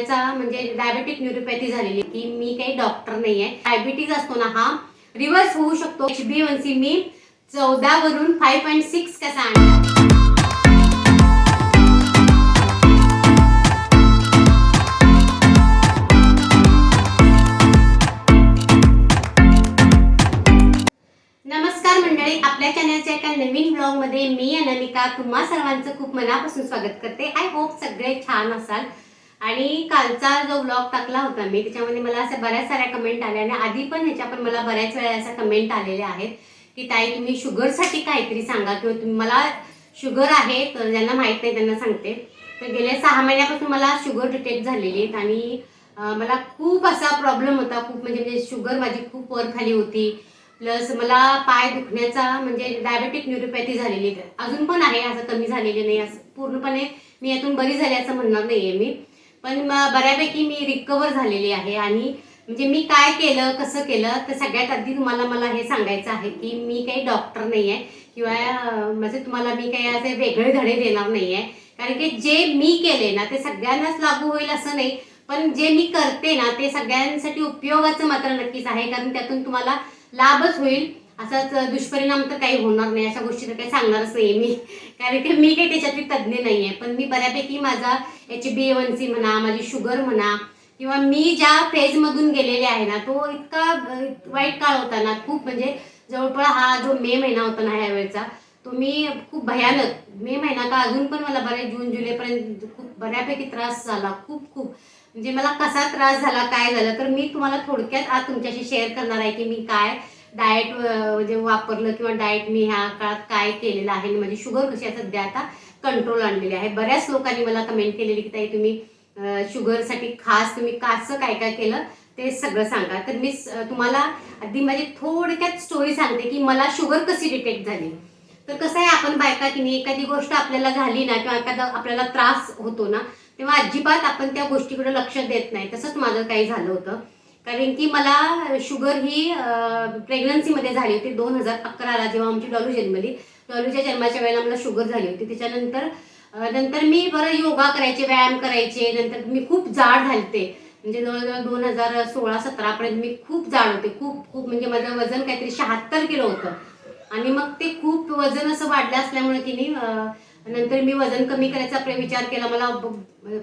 दुखण्याचा म्हणजे diabetic neuropathy झालेली की मी काही डॉक्टर नाही आहे डायबिटीज असतो ना हा रिव्हर्स होऊ शकतो. एच बी वन सी मी चौदा वरून फाईव्ह पॉईंट सिक्स कसा आणला नमस्कार मंडळी. आपल्या चॅनलच्या एका नवीन ब्लॉगमध्ये मी अनामिका. तुम्हा सर्वांचं खूप मनापासून स्वागत करते. आय होप सगळे छान असाल. आणि कालचा जो ब्लॉग टाकला होता मी त्याच्यामध्ये मला अशा बऱ्याच साऱ्या कमेंट आल्या आणि आधी पण ह्याच्या पण मला बऱ्याच वेळा अशा कमेंट आलेल्या आहेत की ताई तुम्ही शुगरसाठी काहीतरी सांगा किंवा तुम्ही मला शुगर आहे तर ज्यांना माहीत नाही त्यांना सांगते. तर गेल्या सहा महिन्यापासून मला शुगर डिटेक्ट झालेली आहेत आणि मला खूप असा प्रॉब्लेम होता खूप म्हणजे म्हणजे शुगर माझी खूप वर खाली होती. प्लस मला पाय दुखण्याचा म्हणजे डायबेटिक न्यूरोपॅथी झालेली अजून पण आहे असं कमी झालेली नाही असं पूर्णपणे मी यातून बरी झाली असं म्हणणार नाही आहे मी. पण बऱ्यापैकी मी रिकवर झालेली आहे आणि म्हणजे मी काय केलं कसं केलं तर सगळ्यात आधी तुम्हाला मला हे सांगायचं आहे की मी काही डॉक्टर नाही आहे किंवा म्हणजे तुम्हाला मी काही असे वेगळे धडे देणार नाही आहे कारण की जे मी केले ना ते सगळ्यांनाच लागू होईल असं नाही. पण जे मी करते ना ते सगळ्यांसाठी उपयोगाचं मात्र नक्कीच आहे कारण त्यातून तुम्हाला लाभच होईल. असाच दुष्परिणाम तर काही होणार नाही अशा गोष्टी तर काही सांगणारच नाही मी. कारण की मी काही त्याच्यातली तज्ज्ञ नाही आहे पण मी बऱ्यापैकी माझा H B A one C म्हणा माझी शुगर म्हणा किंवा मी ज्या फेजमधून गेलेले आहे ना तो इतका वाईट काळ होता ना खूप म्हणजे जवळपास हा जो मे महिना होता ना ह्या वेळचा तो मी खूप भयानक. मे महिना का अजून पण मला बरे जून जुलैपर्यंत खूप बऱ्यापैकी त्रास झाला खूप खूप. म्हणजे मला कसा त्रास झाला काय झालं तर मी तुम्हाला थोडक्यात आज तुमच्याशी शेअर करणार आहे की मी काय डाएट म्हणजे वापरलं किंवा डाएट मी ह्या काळात काय केलेलं आहे आणि माझी शुगर कशी आता सध्या आता कंट्रोल आणलेली आहे. बऱ्याच लोकांनी मला कमेंट केलेली की ताई तुम्ही शुगरसाठी खास तुम्ही कसं काय काय केलं ते सगळं सांगा. तर मी तुम्हाला अगदी माझी थोडक्यात स्टोरी सांगते की मला शुगर कशी डिटेक्ट झाली. तर कसं आहे आपण बायका की नाही एखादी गोष्ट आपल्याला झाली ना किंवा एखादा आपल्याला त्रास होतो ना तेव्हा अजिबात आपण त्या गोष्टीकडे लक्ष देत नाही. तसंच माझं काही झालं होतं. कारण की मला शुगर ही प्रेग्नन्सीमध्ये झाली होती दोन हजार अकराला जेव्हा आमची डॉलू जन्मली. डॉलूच्या जन्माच्या वेळेला मला शुगर झाली होती. त्याच्यानंतर नंतर मी बरं योगा करायचे व्यायाम करायचे. नंतर मी खूप जाड झालते. म्हणजे जवळजवळ दोन हजार सोळा सतरापर्यंत मी खूप जाड होते. खूप खूप म्हणजे माझं वजन काहीतरी शहात्तर किलो होतं. आणि मग ते खूप वजन असं वाढलं असल्यामुळे की नाही नंतर मी वजन कमी करायचा विचार केला. मला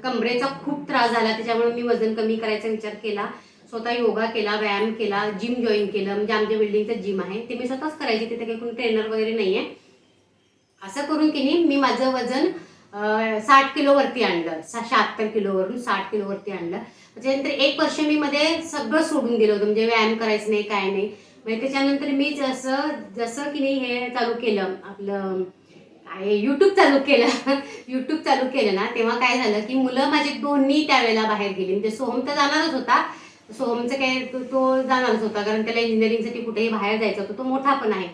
कमरेचा खूप त्रास झाला. त्याच्यामुळे मी वजन कमी करायचा विचार केला. स्वतः योगा केला व्यायाम केला जिम जॉईन केलं. म्हणजे आमच्या बिल्डिंगचं जिम आहे. ते मी स्वतःच करायची. तिथे काही कोणी ट्रेनर वगैरे नाही आहे असं करून की नाही मी माझं वजन साठ किलोवरती आणलं. सा शहात्तर किलोवरून साठ किलोवरती आणलं. म्हणजे त्याच्यानंतर एक वर्ष मी मध्ये सगळं सोडून दिलं होतं. म्हणजे व्यायाम करायचं नाही काय नाही. म्हणजे त्याच्यानंतर मी जसं जसं की नाही हे चालू केलं. आपलं काय यूट्यूब चालू केलं. यूट्यूब चालू केलं ना तेव्हा काय झालं की मुलं माझी दोन्ही त्यावेळेला बाहेर गेली. म्हणजे सोहम तर जाणारच होता. सोहमचं काय तो जाणारच होता कारण त्याला इंजिनिअरिंगसाठी कुठेही बाहेर जायचं होतं तो मोठा पण आहे.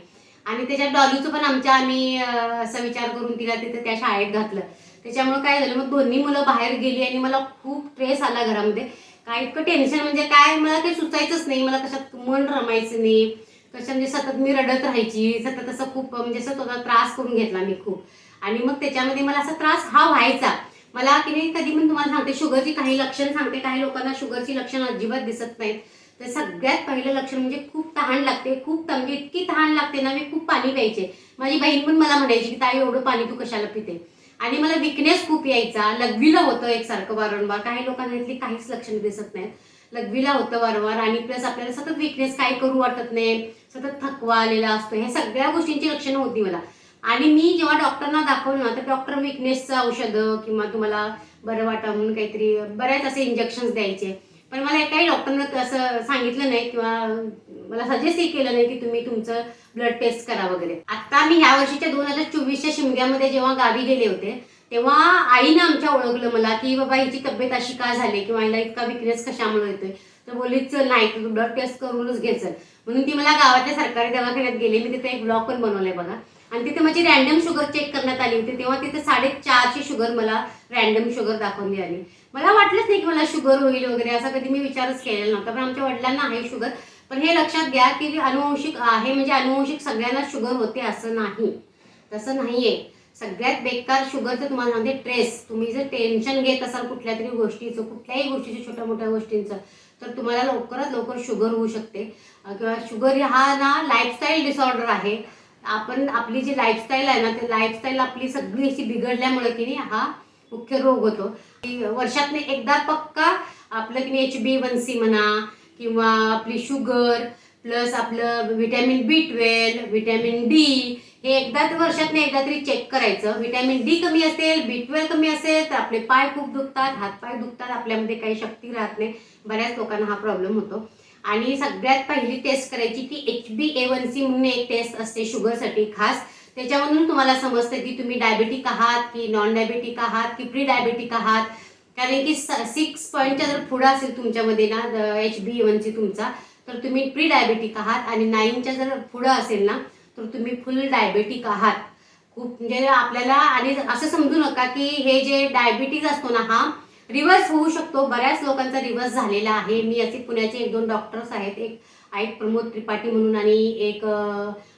आणि त्याच्यात डॉलीचं पण आमच्या आम्ही असा विचार करून तिला तिथं त्या शाळेत घातलं. त्याच्यामुळे काय झालं मग दोन्ही मुलं बाहेर गेली आणि मला खूप ट्रेस आला घरामध्ये. काय इतकं टेन्शन म्हणजे काय मला काही सुचायचंच नाही मला कशात मन रमायचं नाही. कशा म्हणजे सतत मी रडत राहायची सतत असं खूप म्हणजे असं थोडा त्रास करून घेतला मी खूप. आणि मग त्याच्यामध्ये मला असा त्रास हा व्हायचा. मला की नाही कधी पण तुम्हाला सांगते शुगरची काही लक्षण सांगते काही लोकांना शुगरची लक्षण अजिबात दिसत नाहीत. तर सगळ्यात पहिलं लक्षण म्हणजे खूप तहान लागते खूप तंगी इतकी तहान लागते ना मी खूप पाणी प्यायचे. माझी बहीण पण मला म्हणायची की ताई एवढं पाणी तू कशाला पिते? आणि मला विकनेस खूप यायचा. लघवीला होतं एकसारखं वारंवार. काही लोकांना इथली काहीच लक्षणं दिसत नाहीत. लघवीला होतं वारंवार आणि प्लस आपल्याला सतत विकनेस काय करू वाटत नाही? सतत थकवा आलेला असतो. ह्या सगळ्या गोष्टींची लक्षणं होती मला. आणि मी जेव्हा डॉक्टरना दाखवलं ना तर डॉक्टर विकनेसचं औषधं किंवा तुम्हाला बरं वाटा म्हणून काहीतरी बऱ्याच असे इंजेक्शन्स द्यायचे. पण मला एकाही डॉक्टरनं असं सांगितलं नाही किंवा मला सजेस्टही केलं नाही की तुम्ही तुमचं ब्लड टेस्ट करा वगैरे. आता मी ह्या वर्षीच्या दोन हजार चोवीसच्या शिमग्यामध्ये जेव्हा गावी गेले होते तेव्हा आईनं आमच्या ओळखलं मला की बाबा हिची तब्येत अशी का झाली किंवा हिला इतका विकनेस कशामुळे येतोय? तर बोलली चल नाही तू ब्लड टेस्ट करूनच घे चल. म्हणून ती मला गावातल्या सरकारी दवाखान्यात गेले. मी तिथे एक ब्लॉग पण बनवलाय बघा. आणि तिथे माझी रॅन्डम शुगर चेक करण्यात आली होती. तेव्हा तिथे साडेचारची शुगर मला रॅन्डम शुगर दाखवली आली. मला वाटलंच नाही की मला शुगर होईल वगैरे असा कधी मी विचारच केलेला नव्हता. पण आमच्या वडिलांना आहे शुगर पण हे लक्षात घ्या की अनुवंशिक आहे म्हणजे अनुवंशिक सगळ्यांना शुगर होते असं नाही. तसं नाहीये. सगळ्यात बेकार शुगरचं तुम्हाला सांगते ट्रेस तुम्ही जर टेन्शन घेत असाल कुठल्या तरी गोष्टीचं कुठल्याही गोष्टीचं छोट्या मोठ्या गोष्टींचं तर तुम्हाला लवकरात लवकर शुगर होऊ शकते. किंवा शुगर हा ना लाईफस्टाईल डिसऑर्डर आहे. आपण आपली जी लाईफस्टाईल आहे ना ते लाईफस्टाईल आपली सगळी अशी बिघडल्यामुळे की नाही हा मुख्य रोग होतो. की वर्षातनं एकदा पक्का आपलं की नाही एच बी वन सी म्हणा किंवा आपली शुगर प्लस आपलं vitamin B twelve vitamin D हे एकदा तर वर्षातनं एकदा तरी चेक करायचं. व्हिटॅमिन डी कमी असेल बी ट्वेल्व कमी असेल तर आपले पाय खूप दुखतात हातपाय दुखतात आपल्यामध्ये काही शक्ती राहत नाही. बऱ्याच लोकांना हा प्रॉब्लेम होतो. आणि सगळ्यात पहिली टेस्ट करायची ती H B A one C म्हणून एक टेस्ट असते शुगरसाठी खास. त्याच्यामधून तुम्हाला समजतं की तुम्ही डायबेटिक आहात की नॉन डायबेटिक आहात की प्री डायबेटिक आहात. कारण की सिक्स पॉईंटच्या जर पुढं असेल तुमच्यामध्ये ना H B A one C तुमचा तर तुम्ही प्री डायबेटिक आहात आणि नाईनच्या जर पुढं असेल ना तर तुम्ही फुल डायबेटिक आहात. खूप म्हणजे आपल्याला आणि असं समजू नका की हे जे डायबिटीज असतो ना हा रिव्हर्स होऊ शकतो. बऱ्याच लोकांचा रिव्हर्स झालेला आहे. मी असे पुण्याचे एक दोन डॉक्टर्स आहेत. एक आहेत प्रमोद त्रिपाठी म्हणून आणि एक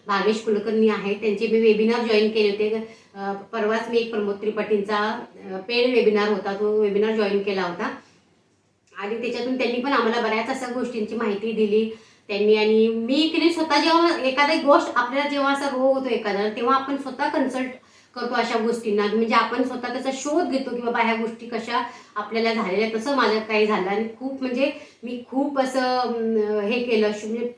भागेश कुलकर्णी आहेत. त्यांचे मी वेबिनार जॉईन केले होते. परवाच मी एक प्रमोद त्रिपाठींचा पेड वेबिनार होता. तो वेबिनार जॉईन केला होता. आणि त्याच्यातून त्यांनी पण आम्हाला बऱ्याच अशा गोष्टींची माहिती दिली. त्यांनी आणि मी तिने स्वतः जेव्हा एखादी गोष्ट आपल्याला जेव्हा असा रोग हो होतो एखादा तेव्हा आपण स्वतः कन्सल्ट करतो अशा गोष्टींना. म्हणजे आपण स्वतः त्याचा शोध घेतो की बाबा ह्या गोष्टी कशा आपल्याला झालेल्या तसं माझ्यात काही झालं आणि खूप म्हणजे मी खूप असं हे केलं. म्हणजे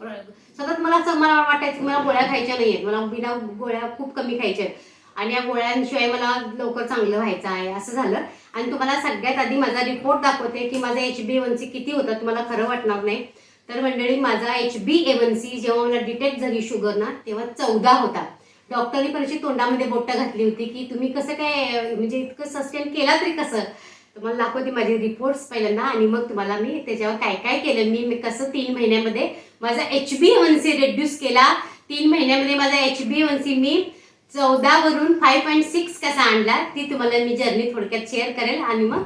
सतत मला असं मला वाटायचं की मला गोळ्या खायच्या नाही आहेत मला बिना गोळ्या खूप कमी खायच्या आहेत. आणि या गोळ्यांशिवाय मला लवकर चांगलं व्हायचं आहे. असं झालं. आणि तुम्हाला सगळ्यात आधी माझा रिपोर्ट दाखवते की माझा एच बी वन सी किती होता. तुम्हाला खरं वाटणार नाही. तर मंडळी माझा H B A one C जेव्हा मला डिटेक्ट झाली शुगर ना तेव्हा चौदा होता. डॉक्टरनी पण अशी तोंडामध्ये बोटं घातली होती की तुम्ही कसं काय म्हणजे इतकं सस्टेन केला तरी कसं? तुम्हाला दाखवते माझे रिपोर्ट्स पहिल्यांदा आणि मग तुम्हाला मी त्याच्यावर काय काय केलं. मी कसं तीन महिन्यामध्ये माझा H B one C reduce केला. तीन महिन्यामध्ये माझा एच बी वन सी मी चौदावरून फाय पॉईंट सिक्स कसा आणला ती तुम्हाला मी जर्नी थोडक्यात शेअर करेल आणि मग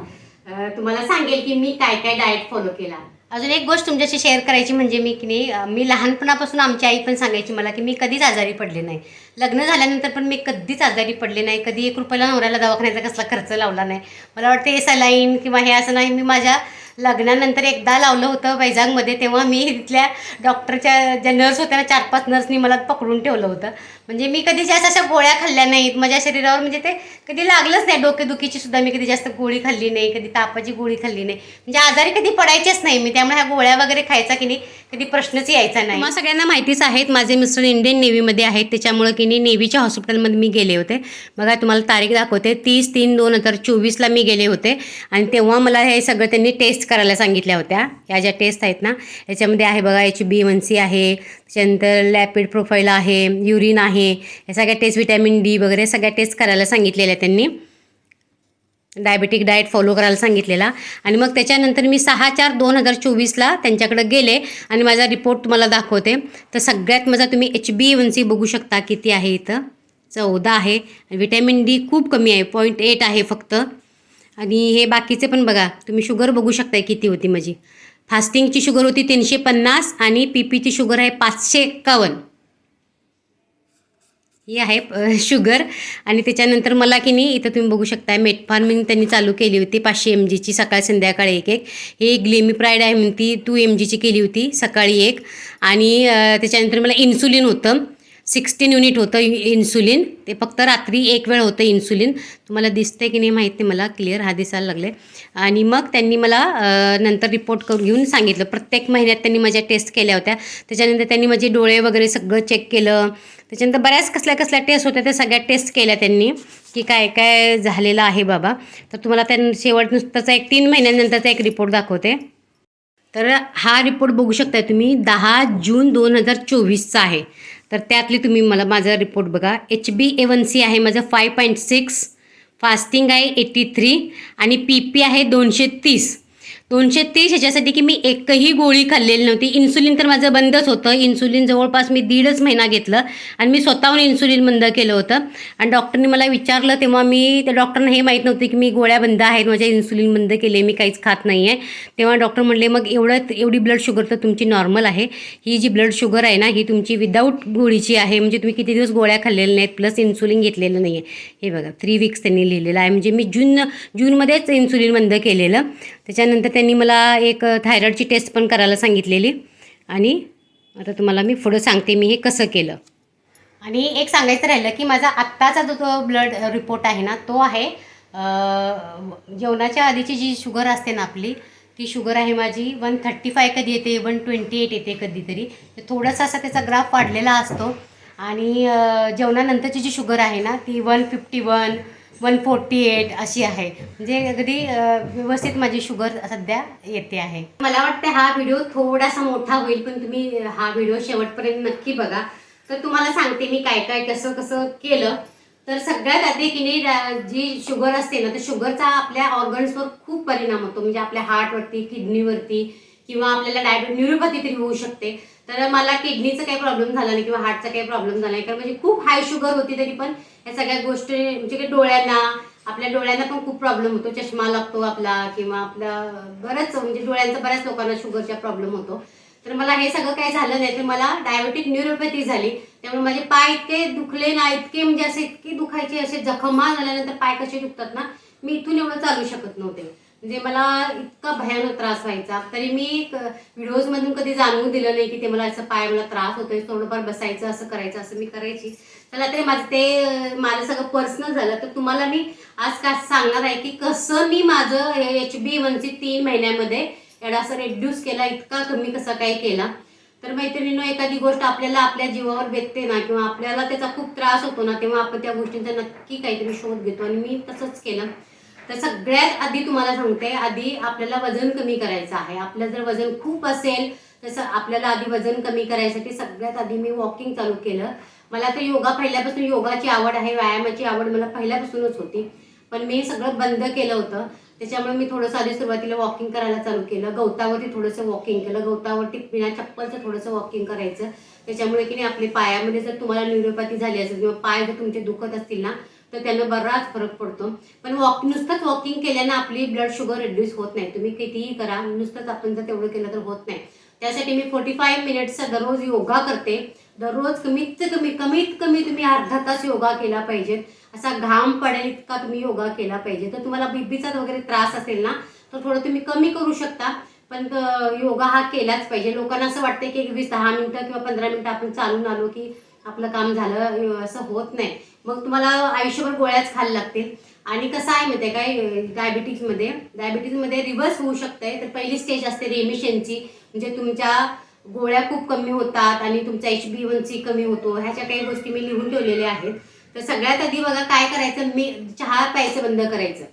तुम्हाला सांगेल की मी काय काय डाएट फॉलो केला. अजून एक गोष्ट तुमच्याशी शेअर करायची म्हणजे मी की नाही मी लहानपणापासून आमची आई पण सांगायची मला की मी कधीच आजारी पडले नाही. लग्न झाल्यानंतर पण मी कधीच आजारी पडले नाही. कधी एक रुपयाला नवऱ्याला दवाखान्याचा कसला खर्च लावला नाही. मला वाटतं हे सलाईन किंवा हे असं नाही मी माझ्या लग्नानंतर एकदा लावलं होतं वैजागमध्ये तेव्हा मी तिथल्या डॉक्टरच्या ज्या नर्स होत्या ना चार पाच नर्सनी मला पकडून ठेवलं होतं. म्हणजे मी कधी जास्त अशा गोळ्या खाल्ल्या नाहीत. माझ्या शरीरावर म्हणजे ते कधी लागलंच नाही. डोकेदुखीची सुद्धा मी कधी जास्त गोळी खाल्ली नाही कधी तापाची गोळी खाल्ली नाही. म्हणजे आजारी कधी पडायचेच नाही मी. त्यामुळे ह्या गोळ्या वगैरे खायचा की नाही कधी प्रश्नच यायचा नाही. मला सगळ्यांना माहितीच आहेत माझे मिस्टर इंडियन नेव्हीमध्ये आहेत. त्याच्यामुळे की नाही नेव्हीच्या हॉस्पिटलमध्ये मी गेले होते. बघा तुम्हाला तारीख दाखवते. तीस तीन दोन हजार चोवीसला मी गेले होते. आणि तेव्हा मला हे सगळं त्यांनी टेस्ट करायला सांगितल्या होत्या. या ज्या टेस्ट आहेत ना याच्यामध्ये आहे बघा एच बी वन सी आहे. त्याच्यानंतर लॅपिड प्रोफाईल आहे युरिन आहे. या सगळ्या टेस्ट विटॅमिन डी वगैरे सगळ्या टेस्ट करायला सांगितलेल्या त्यांनी. डायबेटिक डाएट फॉलो करायला सांगितलेला. आणि मग त्याच्यानंतर मी सहा चार दोन हजार चोवीसला त्यांच्याकडे गेले आणि माझा रिपोर्ट तुम्हाला दाखवते. तर सगळ्यात माझा तुम्ही एच बी वन सी बघू शकता किती आहे इथं. चौदा आहे. आणि विटॅमिन डी खूप कमी आहे पॉईंट एट आहे फक्त. आणि हे बाकीचे पण बघा तुम्ही शुगर बघू शकताय किती होती माझी. फास्टिंगची शुगर होती तीनशे पन्नास आणि पी पीची शुगर आहे पाचशे एकावन्न. ही आहे शुगर. आणि त्याच्यानंतर मला की नाही इथं तुम्ही बघू शकताय मेट फार्मिंग त्यांनी चालू केली होती पाचशे एम जीची सकाळ संध्याकाळ एक एक. ही ग्लेमी प्राईड आहे म्हणती टू एम जीची केली होती सकाळी एक. आणि त्याच्यानंतर मला इन्सुलिन होतं. सिक्स्टीन युनिट होतं इन्सुलिन. ते फक्त रात्री एक वेळ होतं इन्सुलिन. तुम्हाला दिसतंय की नाही माहिती मला. क्लिअर हा दिसायला लागले. आणि मग त्यांनी मला नंतर रिपोर्ट करून घेऊन सांगितलं. प्रत्येक महिन्यात त्यांनी माझ्या टेस्ट केल्या होत्या. त्याच्यानंतर त्यांनी माझे डोळे वगैरे सगळं चेक केलं. त्याच्यानंतर बऱ्याच कसल्या कसल्या टेस्ट होत्या. त्या सगळ्या टेस्ट केल्या त्यांनी. की काय काय झालेलं आहे बाबा. तर तुम्हाला त्यां शेवट नुसताचा एक तीन महिन्यानंतरचा एक रिपोर्ट दाखवते. तर हा रिपोर्ट बघू शकताय तुम्ही दहा जून दोन हजार चोवीसचा आहे. तर त्यातली तुम्ही मला माझा रिपोर्ट बघा. H B A one C आहे माझं फाय पॉईंट सिक्स फास्टिंग आहे एटी थ्री आणि पी पी आहे दोनशे तीस. दोनशे तीस ह्याच्यासाठी की मी एकही गोळी खाल्लेली नव्हती. इन्सुलिन तर माझं बंदच होतं. इन्सुलिन जवळपास मी दीडच महिना घेतलं आणि मी स्वतःहून इन्सुलिन बंद केलं होतं. आणि डॉक्टरने मला विचारलं तेव्हा मी त्या डॉक्टरना हे माहीत नव्हतं की मी गोळ्या बंद आहेत माझ्या इन्सुलिन बंद केले मी काहीच खात नाही आहे तेव्हा डॉक्टर म्हणले मग एवढं एवढी ब्लड शुगर तर तुमची नॉर्मल आहे. ही जी ब्लड शुगर आहे ना ही तुमची विदाऊट गोळीची आहे. म्हणजे तुम्ही किती दिवस गोळ्या खाल्लेल्या नाहीत प्लस इन्सुलिन घेतलेलं नाही आहे हे बघा थ्री वीक्स त्यांनी लिहिलेलं आहे. म्हणजे मी जून जूनमध्येच इन्सुलिन बंद केलेलं. त्याच्यानंतर त्यांनी मला एक थायरॉईडची टेस्ट पण करायला सांगितलेली. आणि आता तुम्हाला मी पुढं सांगते मी हे कसं केलं. आणि एक सांगायचं राहिलं की माझा आत्ताचा जो तो ब्लड रिपोर्ट आहे ना तो आहे जेवणाच्या आधीची जी शुगर असते ना आपली ती शुगर आहे माझी वन थर्टी फाय कधी येते वन ट्वेंटी एट येते कधीतरी. तर थोडासा असा त्याचा ग्राफ वाढलेला असतो. आणि जेवणानंतरची जी शुगर आहे ना ती one fifty one one forty eight अशी आहे. म्हणजे अगदी व्यवस्थित माझी शुगर सध्या येते आहे. मला वाटतं हा व्हिडिओ थोडासा मोठा होईल पण तुम्ही हा व्हिडिओ शेवटपर्यंत नक्की बघा. तर तुम्हाला सांगते मी काय काय कसं कसं केलं. तर सगळ्यात आधी की नाही जी शुगर असते ना तर शुगरचा आपल्या ऑर्गन्सवर खूप परिणाम होतो. म्हणजे आपल्या हार्टवरती किडनीवरती किंवा आपल्याला डायबिट न्यूरोपॅथी तरी होऊ शकते. तर मला किडनीचा काही प्रॉब्लेम झाला नाही किंवा हार्टचा काही प्रॉब्लेम झाला नाही. कारण म्हणजे खूप हाय शुगर होती तरी पण या सगळ्या गोष्टी म्हणजे की डोळ्यांना आपल्या डोळ्यांना पण खूप प्रॉब्लेम होतो. चष्मा लागतो आपला किंवा आपला बरंच म्हणजे डोळ्यांचा बऱ्याच लोकांना शुगरचा प्रॉब्लेम होतो. तर मला हे सगळं काही झालं नाही तर मला डायबेटिक न्यूरोपॅथी झाली. त्यामुळे माझे पाय इतके दुखले ना इतके म्हणजे असे इतके दुखायचे असे जखमा झाल्यानंतर पाय कसे दुखतात ना मी इथून एवढं चालू शकत नव्हते. म्हणजे मला इतका भयानक त्रास व्हायचा. तरी मी व्हिडिओजमधून कधी जाणवून दिलं नाही की ते मला असं पाय मला त्रास होतोय थोडंफार बसायचं असं करायचं असं मी करायची. चला तरी माझं ते माझं सगळं पर्सनल झालं. तर तुम्हाला मी आज काय सांगणार आहे की कसं मी माझं एच बी वनची तीन महिन्यामध्ये एवढा असं रेड्यूस केला इतका कमी कसा काय केला. तर मैत्रिणीनं एखादी गोष्ट आपल्याला आपल्या जीवावर बेतते ना किंवा आपल्याला त्याचा खूप त्रास होतो ना तेव्हा आपण त्या गोष्टींचा नक्की काहीतरी शोध घेतो. आणि मी तसंच केलं. तर सगळ्यात आधी तुम्हाला सांगते आधी आपल्याला वजन कमी करायचं आहे. आपलं जर वजन खूप असेल तसं आपल्याला आधी वजन कमी करायसाठी सगळ्यात आधी मी वॉकिंग चालू केलं. मला तर योगा पहिल्यापासून योगाची आवड आहे व्यायामाची आवड मला पहिल्यापासूनच होती. पण मी सगळं बंद केलं होतं. त्याच्यामुळे मी थोडंसं आधी सुरुवातीला वॉकिंग करायला चालू केलं. गवतावरती थोडंसं वॉकिंग केलं. गवतावरती बिना चप्पलचं थोडंसं वॉकिंग करायचं. त्याच्यामुळे की नाही आपले पायामध्ये जर तुम्हाला न्यूरोपॅथी झाली असेल किंवा पाय जर तुमचे दुखत असतील ना तर त्यांना बराच फरक पडतो. पण वॉक नुसतंच वॉकिंग केल्यानं आपली ब्लड शुगर रिड्यूस होत नाही. तुम्ही कितीही करा नुसतंच आपण जर तेवढं केलं तर होत नाही. त्यासाठी मी फोर्टी फाईव्ह मिनिट्सचा दररोज योगा करते. दररोज कमीत कमी कमीत कमी तुम्ही अर्धा तास योगा केला पाहिजे. असा घाम पडेल इतका तुम्ही योगा केला पाहिजे. तर तुम्हाला बीपीचा वगैरे त्रास असेल ना तर थोडं तुम्ही कमी करू शकता. पण योगा हा केलाच पाहिजे. लोकांना असं वाटतं की वीस दहा मिनटं किंवा पंधरा मिनटं आपण चालून आलो की आपलं काम झालं असं होत नाही. मग तुम्हाला आयुष्यभर गोळ्याच खायला लागतील. आणि कसं आहे माहिती आहे काय डायबिटीजमध्ये डायबिटीजमध्ये रिव्हर्स होऊ शकते तर पहिली स्टेज असते रेमिशनची म्हणजे तुमच्या गोळ्या खूप कमी होतात आणि तुमचा एच बी वन सी कमी होतो ह्याच्या काही गोष्टी मी लिहून ठेवलेल्या आहेत. तर सगळ्यात आधी बघा काय करायचं? मी चहा प्यायचं बंद करायचं.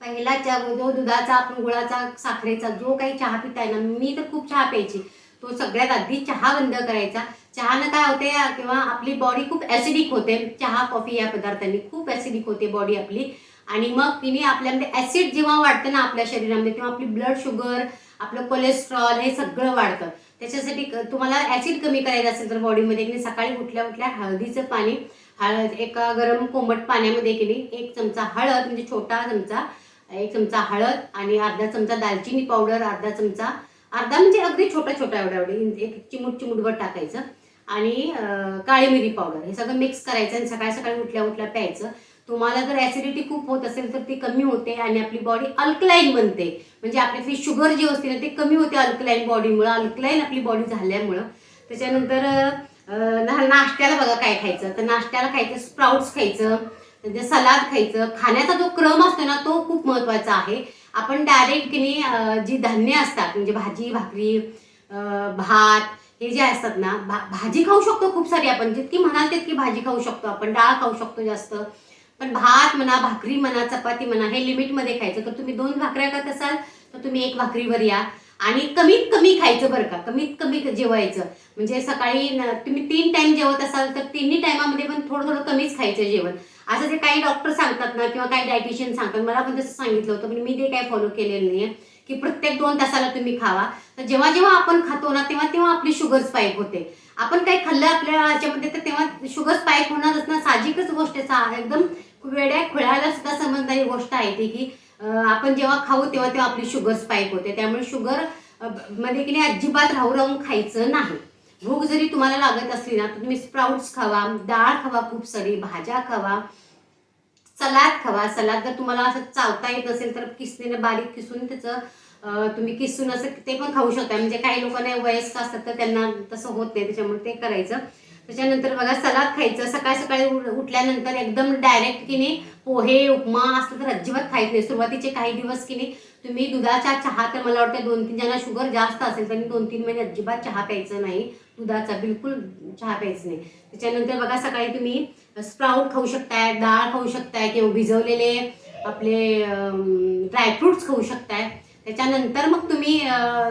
पहिला चहा म्हणजे जो दुधाचा आपण गुळाचा साखरेचा जो काही चहा पिताय ना मी तर खूप चहा प्यायची. तो सगळ्यात आधी चहा बंद करायचा. चहानं काय होते किंवा आपली बॉडी खूप ॲसिडिक होते. चहा कॉफी या पदार्थांनी खूप ॲसिडिक होते बॉडी आपली. आणि मग तिने आपल्यामध्ये ॲसिड जेव्हा वाढतं ना आपल्या शरीरामध्ये तेव्हा आपली ब्लड शुगर आपलं कोलेस्ट्रॉल हे सगळं वाढतं. त्याच्यासाठी क- तुम्हाला ॲसिड कमी करायचं असेल तर बॉडीमध्ये की नाही सकाळी उठल्या उठल्या हळदीचं पाणी हळद एका गरम कोमट पाण्यामध्ये की नाही एक चमचा हळद म्हणजे छोटा चमचा एक चमचा हळद आणि अर्धा चमचा दालचिनी पावडर अर्धा चमचा अर्धा म्हणजे अगदी छोटा छोटा एवढा एवढी एक चिमूट चिमूटभर टाकायचं. आणि काळी मिरी पावडर हे सगळं मिक्स करायचं आणि सकाळी सकाळी उठल्या उठल्या प्यायचं. तुम्हाला जर ॲसिडिटी खूप होत असेल तर ती कमी होते आणि आपली बॉडी अल्कलाईन बनते. म्हणजे आपल्यातली शुगर जी असते ना ती कमी होते अल्कलाईन बॉडीमुळं अल्कलाईन आपली बॉडी झाल्यामुळं. त्याच्यानंतर नाश्त्याला बघा काय खायचं. तर नाश्त्याला खायचं स्प्राउट्स खायचं म्हणजे सलाद खायचं. खाण्याचा जो क्रम असतो ना तो खूप महत्त्वाचा आहे. आपण डायरेक्ट की नाही जी धान्य असतात म्हणजे भाजी भाकरी भात हे जे असतात ना भा भाजी खाऊ शकतो खूप सारी आपण. जितकी म्हणाल तितकी भाजी खाऊ शकतो आपण डाळ खाऊ शकतो जास्त. पण भात म्हणा भाकरी म्हणा चपाती म्हणा हे लिमिटमध्ये खायचं. तर तुम्ही दोन भाकऱ्या खात असाल तर तुम्ही एक भाकरीवर या. आणि कमीत कमी खायचं बरं का. कमीत कमी जेवायचं. म्हणजे सकाळी तुम्ही तीन टाइम जेवत असाल तर तिन्ही टायमामध्ये पण थोडं थोडं कमीच खायचं जेवण. असं जे काही डॉक्टर सांगतात ना किंवा काही डायटिशियन सांगतात मला पण तसं सांगितलं होतं पण मी ते काही फॉलो केलेलं नाही की प्रत्येक दोन तासाला तुम्ही खावा. तर जेव्हा जेव्हा आपण खातो ना तेव्हा तेव्हा आपली शुगर स्पाईक होते. आपण काही खाल्लं आपल्या याच्यामध्ये तर तेव्हा शुगर स्पाईक होणारच ना. साहजिकच गोष्ट आहे. एकदम वेड्या खुळ्याला सुद्धा समजणारी गोष्ट आहे ती की आपण जेव्हा खाऊ तेव्हा तेव्हा आपली शुगर स्पाईक होते. त्यामुळे शुगरमध्ये की नाही अजिबात राहू राहून खायचं नाही. भूक जरी तुम्हाला लागत असली ना तर तुम्ही स्प्राउट्स खावा डाळ खावा खूप सारी भाज्या खावा सलाद खावा. सलाद जर तुम्हाला असं चावता येत असेल तर किसणीने बारीक किसून त्याचं तुम्ही किसून असं ते पण खाऊ शकता. म्हणजे काही लोकांना वयस्क असतात तर त्यांना तसं होत नाही त्याच्यामुळे ते करायचं. त्याच्यानंतर बघा सलाद खायचं. सकाळी सकाळी उठ- उठल्यानंतर एकदम डायरेक्ट की नाही पोहे उपमा असलं तर अजिबात खायचं नाही. सुरुवातीचे काही दिवस की नाही तुम्ही दुधाचा चहा तर मला वाटतं दोन तीन ज्यांना शुगर जास्त असेल त्यांनी दोन तीन महिने अजिबात चहा प्यायचं नाही. दुधाचा बिलकुल चहा प्यायचं नाही. त्याच्यानंतर बघा सकाळी तुम्ही स्प्राऊट खाऊ शकताय डाळ खाऊ शकताय किंवा भिजवलेले आपले ड्रायफ्रुट्स खाऊ शकताय. त्याच्यानंतर मग तुम्ही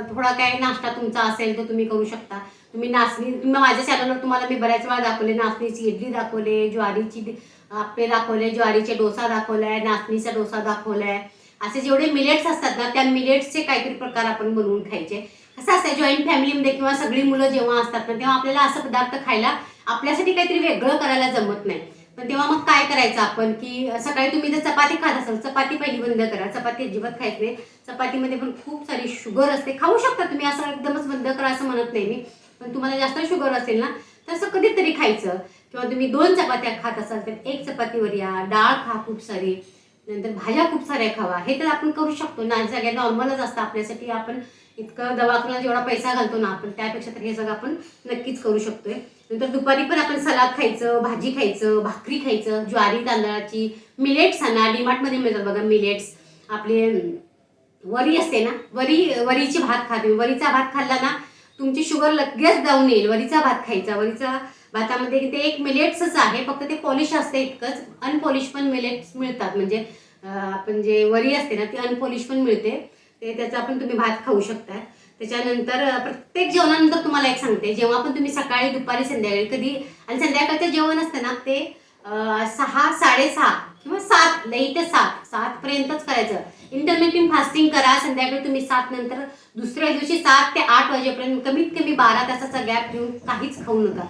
थोडा काय नाश्ता तुमचा असेल तर तुम्ही करू शकता. तुम्ही नाचणी तुम्ही माझ्या चॅनलवर तुम्हाला मी बऱ्याच वेळा दाखवले नाचणीची इडली दाखवले ज्वारीची आपे दाखवले ज्वारीचे डोसा दाखवलाय नाचणीचा डोसा दाखवलाय. असे जेवढे मिलेट्स असतात ना त्या मिलेट्सचे काहीतरी प्रकार आपण बनवून खायचे. असं असतं जॉईंट फॅमिलीमध्ये किंवा सगळी मुलं जेव्हा असतात ना तेव्हा आपल्याला असं पदार्थ खायला आपल्यासाठी काहीतरी वेगळं करायला जमत नाही. पण तेव्हा मग काय करायचं आपण की सकाळी तुम्ही जर चपाती खात असाल चपाती पहिली बंद करा. चपाती अजिबात खायची नाही. चपातीमध्ये पण खूप सारी शुगर असते. खाऊ शकता तुम्ही असं एकदमच बंद करा असं म्हणत नाही मी. पण तुम्हाला जास्त शुगर असेल ना तर असं कधीतरी खायचं. किंवा तुम्ही दोन चपात्या खात असाल तर एक चपातीवर या डाळ खा खूप सारी नंतर भाज्या खूप साऱ्या खावा. हे तर आपण करू शकतो. ना सगळ्या नॉर्मलच असतं. आपल्यासाठी आपण इतकं दवाखान्यात जेवढा पैसा घालतो ना आपण त्यापेक्षा तर हे सगळं आपण नक्कीच करू शकतोय. नंतर दुपारी पण आपण सलाद खायचं भाजी खायचं भाकरी खायचं ज्वारी तांदळाची मिलेट्स आणा. डीमार्टमध्ये मिळतात बघा मिलेट्स. आपले वरी असते ना वरी वरीची भात खाते. वरीचा भात खाल्ला ना तुमची शुगर लगेच जाऊन येईल. वरीचा भात खायचा. वरीचा भातामध्ये ते एक मिलेट्सच आहे. फक्त ते पॉलिश असते इतकंच. अनपॉलिश पण मिलेट्स मिळतात. म्हणजे आपण जे वरी असते ना ती अनपॉलिश पण मिळते. ते त्याचा आपण तुम्ही भात खाऊ शकता. त्याच्यानंतर प्रत्येक जेवणानंतर तुम्हाला एक सांगते. जेव्हा पण तुम्ही सकाळी दुपारी संध्याकाळी कधी आणि संध्याकाळचं जेवण असतं ना ते सहा साडेसहा किंवा सात नाही ते सात सातपर्यंतच करायचं. इंटरमिटिंग फास्टिंग करा संध्याकाळी तुम्ही सात नंतर दुसऱ्या दिवशी सात ते आठ वाजेपर्यंत कमीत कमी बारा तासाचा गॅप घेऊन काहीच खाऊ नका.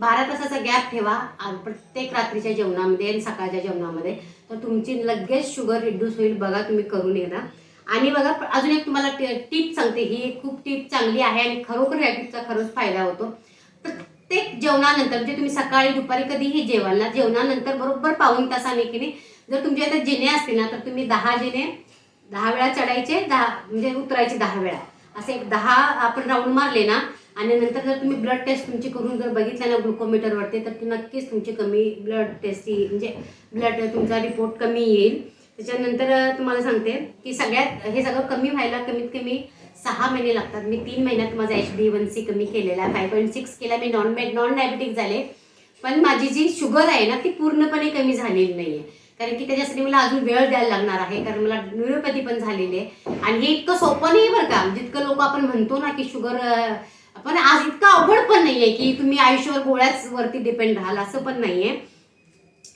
बारा तासाचा गॅप ठेवा प्रत्येक रात्रीच्या जेवणामध्ये आणि सकाळच्या जेवणामध्ये. तर तुमची लगेच शुगर रिड्यूस होईल बघा तुम्ही करून येणार आणि बघा अजून एक तुम्हाला टीप सांगते ही एक खूप टिप चांगली आहे आणि खरोखर या टिपचा खरंच फायदा होतो. प्रत्येक जेवणानंतर म्हणजे तुम्ही सकाळी दुपारी कधीही जेवाल ना जेवणानंतर बरोबर पाऊण तासाने की नाही जर तुमच्या इथे जिने असतील ना तर तुम्ही दहा जिने दहा वेळा चढायचे दहा म्हणजे उतरायचे दहा वेळा. असे एक दहा आपण राऊंड मारले ना आणि नंतर जर तुम्ही ब्लड टेस्ट तुमची करून जर बघितलं ना ग्लुकोमीटरवरती तर ती नक्कीच तुमची कमी ब्लड टेस्ट म्हणजे ब्लड तुमचा रिपोर्ट कमी येईल. त्याच्यानंतर तुम्हाला सांगते की सगळ्यात हे सगळं कमी व्हायला कमीत कमी सहा महिने लागतात. मी तीन महिन्यात माझा एच डी वन सी कमी केलेला आहे. फाय पॉईंट सिक्स केला मी नॉन नॉन डायबेटिक झाले. पण माझी जी शुगर आहे ना ती पूर्णपणे कमी झालेली नाही आहे कारण की त्याच्यासाठी मला अजून वेळ द्यायला लागणार आहे कारण मला न्यूरोपॅथी पण झालेली आहे. आणि हे इतकं सोपं नाही बरं का. जितकं लोक आपण म्हणतो ना की शुगर पण आज इतकं अवघड पण नाही आहे की तुम्ही आयुष्यावर गोळ्याच वरती डिपेंड राहाल असं पण नाही आहे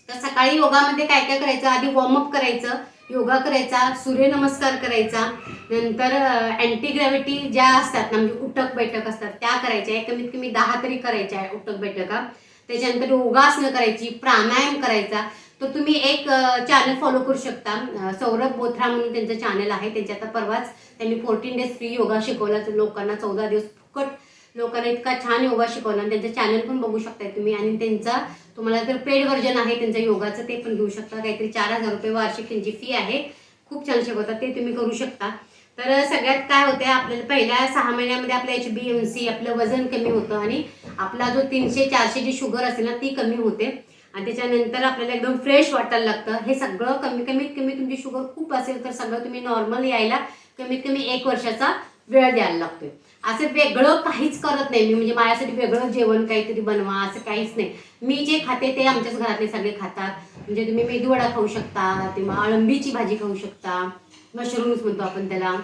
तर सकाळी योगामध्ये काय काय करायचं? आधी वॉर्मअप करायचं योगा करायचा सूर्यनमस्कार करायचा नंतर अँटी ग्रॅव्हिटी ज्या असतात ना म्हणजे उठक बैठक असतात त्या करायच्या. आहे कमीत कमी दहा तरी करायच्या आहे उठक बैठका. त्याच्यानंतर योगासनं करायची प्राणायाम करायचा. तर तुम्ही एक चॅनल फॉलो करू शकता. सौरभ बोथरा म्हणून त्यांचं चॅनल आहे. त्यांच्या आता परवाच त्यांनी फोर्टीन डेज फ्री योगा शिकवला. तर लोकांना चौदा दिवस फुकट लोकांना इतका छान योगा शिकवला. आणि त्यांचं चॅनल पण बघू शकताय तुम्ही. आणि त्यांचा तुम्हाला जर पेड व्हर्जन आहे त्यांचं योगाचं ते पण घेऊ शकता. काहीतरी चार हजार रुपये वार्षिक त्यांची फी आहे. खूप छान शिकवतात. ते तुम्ही करू शकता. तर सगळ्यात काय होतं आपल्याला पहिल्या सहा महिन्यामध्ये आपलं एच बी एम सी आपलं वजन कमी होतं. आणि आपला जो तीनशे चारशे जी शुगर असेल ना ती कमी होते. आणि त्याच्यानंतर आपल्याला एकदम फ्रेश वाटायला लागतं. हे सगळं कमी कमीत कमी तुमची शुगर खूप असेल तर सगळं तुम्ही नॉर्मल यायला कमीत कमी एक वर्षाचा वेळ द्यायला लागतोय. असं वेगळं काहीच करत नाही मी. म्हणजे माझ्यासाठी वेगळं जेवण काहीतरी बनवा असं काहीच नाही. मी जे खाते ते आमच्याच घरातले सगळे खातात. म्हणजे तुम्ही मेदूवडा खाऊ शकता किंवा अळंबीची भाजी खाऊ शकता. मशरूम्स म्हणतो आपण त्याला.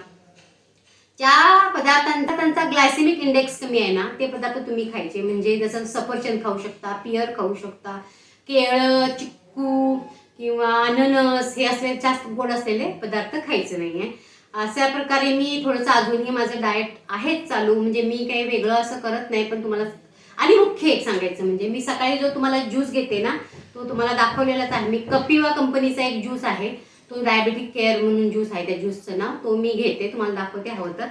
ज्या पदार्थांचा त्यांचा ग्लायसेमिक इंडेक्स कमी आहे ना ते पदार्थ तुम्ही खायचे. म्हणजे जसं सफरचंद खाऊ शकता पियर खाऊ शकता. केळं चिक्कू किंवा अननस हे असले जास्त गोड असलेले पदार्थ खायचे नाही आहे अशा प्रकारे मी थोडंसं अजूनही माझं डाएट आहेच चालू. म्हणजे मी काही वेगळं असं करत नाही पण तुम्हाला आणि मुख्य एक सांगायचं म्हणजे मी सकाळी जो तुम्हाला ज्यूस घेते ना तो तुम्हाला दाखवलेलाच आहे. मी कपिवा कंपनीचा एक ज्यूस आहे. तो डायबेटिक केअर म्हणून ज्यूस आहे त्या ज्यूसचं नाव. तो मी घेते तुम्हाला दाखवते हवं तर.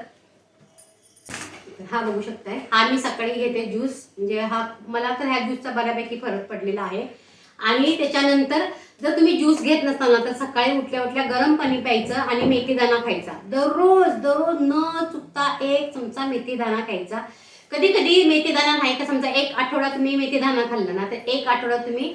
हा बघू शकताय. हा मी सकाळी घेते ज्यूस म्हणजे हा मला तर ह्या ज्यूसचा बऱ्यापैकी फरक पडलेला आहे. आणि त्याच्यानंतर जर तुम्ही ज्यूस घेत नसाल ना तर सकाळी उठल्या उठल्या गरम पाणी प्यायचं आणि मेथीदाणा खायचा. दररोज दररोज न चुकता एक चमचा मेथीदाणा खायचा. कधी कधी मेथीदाणा नाही का समजा एक आठवडा तुम्ही मेथीदाणा खाल्ला ना तर एक आठवडा तुम्ही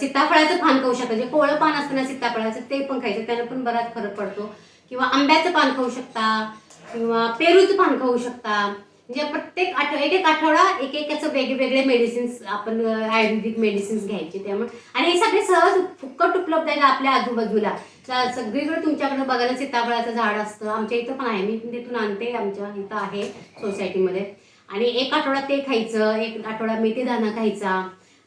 सीताफळाचं पान खाऊ शकता. जे कोवळं पान असतं ना सीताफळाचं ते पण खायचं. त्यानं पण बराच फरक पडतो. किंवा आंब्याचं पान खाऊ शकता किंवा पेरूचं पान खाऊ शकता. म्हणजे प्रत्येक आठव एक एक आठवडा एक एक असं वेगवेगळे मेडिसिन्स आपण आयुर्वेदिक मेडिसिन्स घ्यायचे त्यामुळे. आणि हे सगळे सहज फुकट उपलब्ध आहे आपल्या आजूबाजूला. सगळीकडे तुमच्याकडे बघायला सीताफळाचं झाड असतं. आमच्या इथं पण आहे. मी तिथून आणते. आमच्या इथं आहे सोसायटीमध्ये आणि एक आठवडा ते खायचं एक आठवडा मेथी दाणा खायचा.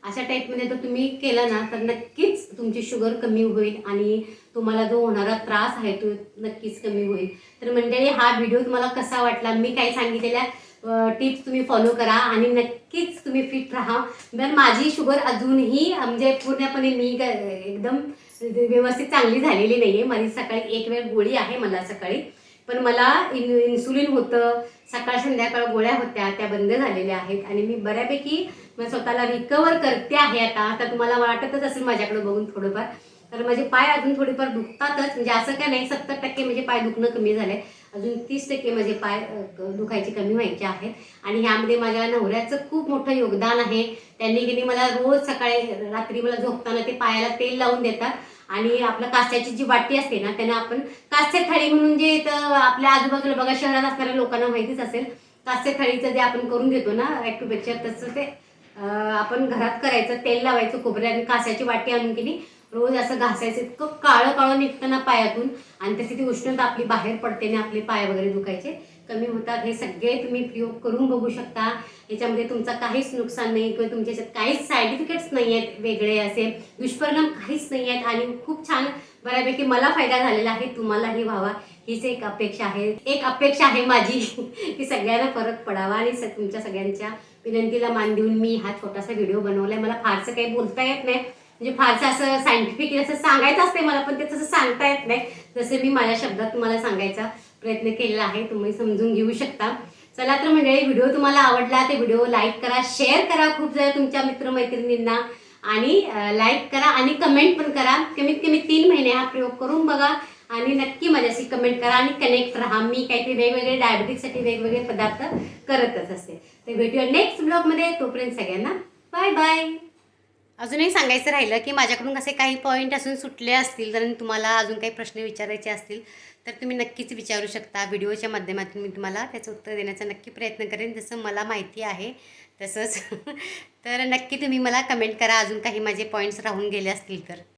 अशा टाईपमध्ये जर तुम्ही केलं ना तर नक्कीच तुमची शुगर कमी होईल आणि तुम्हाला जो होणारा त्रास आहे तो नक्कीच कमी होईल. तर मंडळी हा व्हिडिओ तुम्हाला कसा वाटला? मी काही सांगितलेल्या टिप्स तुम्ही फॉलो करा आणि नक्कीच तुम्ही फिट राहा. तर माझी शुगर अजूनही म्हणजे पूर्णपणे मी ग- एकदम व्यवस्थित चांगली झालेली नाही आहे माझी सकाळी एक वेळ गोळी आहे मला सकाळी. पण मला इन इन्सुलिन होतं. सकाळ संध्याकाळ गोळ्या होत्या त्या बंद झालेल्या आहेत. आणि मी बऱ्यापैकी स्वतःला रिकवर करते आहे आता. आता तुम्हाला वाटतच असेल माझ्याकडे बघून थोडंफार. तर माझे पाय अजून थोडेफार दुखतातच. म्हणजे असं काय नाही सत्तर टक्के म्हणजे पाय दुखणं कमी झालंय. अजून तीस टक्के माझे पाय दुखायचे कमी व्हायचे आहेत. आणि ह्यामध्ये माझ्या नवऱ्याचं खूप मोठं योगदान आहे. त्यांनी की मला रोज सकाळी रात्री मला झोपताना ते पायाला तेल लावून देतात. आणि आपलं कास्याची जी वाटी असते ना त्यांना आपण कास्य थाळी म्हणून जे इथं आपल्या आजूबाजूला बघा शहरात असणाऱ्या लोकांना माहितीच असेल कास्य थाळीचं जे आपण करून घेतो ना ॲक्युपेक्चर तसं ते आपण घरात करायचं तेल लावायचं खोबऱ्या आणि कास्याची वाटी आणून की रोज असं घासायचं इतकं काळं काळं निघतं ना पायातून आणि त्याची ती उष्णता आपली बाहेर पडते ना आपले पाय वगैरे दुखायचे. कमी होतात. हे सगळे तुम्ही प्रयोग करून बघू शकता. याच्यामध्ये तुमचा काहीच नुकसान नाही किंवा तुमच्या याच्यात काहीच साईड इफेक्ट्स नाही आहेत. वेगळे असे दुष्परिणाम काहीच नाही आहेत. आणि खूप छान बऱ्यापैकी मला फायदा झालेला आहे. तुम्हालाही व्हावा. हीच एक अपेक्षा आहे. एक अपेक्षा आहे माझी की सगळ्यांना फरक पडावा आणि स- तुमच्या सगळ्यांच्या विनंतीला मान देऊन मी हा छोटासा व्हिडिओ बनवलाय. मला फारसं काही बोलता येत नाही. म्हणजे फारसं असं सायंटिफिक असं सांगायचं असते मला पण ते तसं सांगता येत नाही. जसं मी माझ्या शब्दात तुम्हाला सांगायचा प्रयत्न केलेला आहे तुम्ही समजून घेऊ शकता. चला तर मंडळी व्हिडिओ तुम्हाला आवडला ते व्हिडिओ लाईक करा शेअर करा खूप जरा तुमच्या मित्रमैत्रिणींना. आणि लाईक करा आणि कमेंट पण करा. कमीत कमी तीन महिने हा प्रयोग करून बघा आणि नक्की माझ्याशी कमेंट करा आणि कनेक्ट राहा. मी काहीतरी वेगवेगळे डायबिटिकसाठी वेगवेगळे पदार्थ करतच असते. तर भेटूया नेक्स्ट ब्लॉगमध्ये तोपर्यंत सगळ्यांना बाय बाय अजूनही सांगायचं राहिलं की माझ्याकडून असे काही पॉईंट असून सुटले असतील तर तुम्हाला अजून काही प्रश्न विचारायचे असतील तर तुम्ही नक्कीच विचारू शकता. व्हिडिओच्या माध्यमातून मी तुम्हाला त्याचं उत्तर देण्याचा नक्की प्रयत्न करेन. जसं मला माहिती आहे तसंच. तर नक्की तुम्ही मला कमेंट करा. अजून काही माझे पॉईंट्स राहून गेले असतील तर.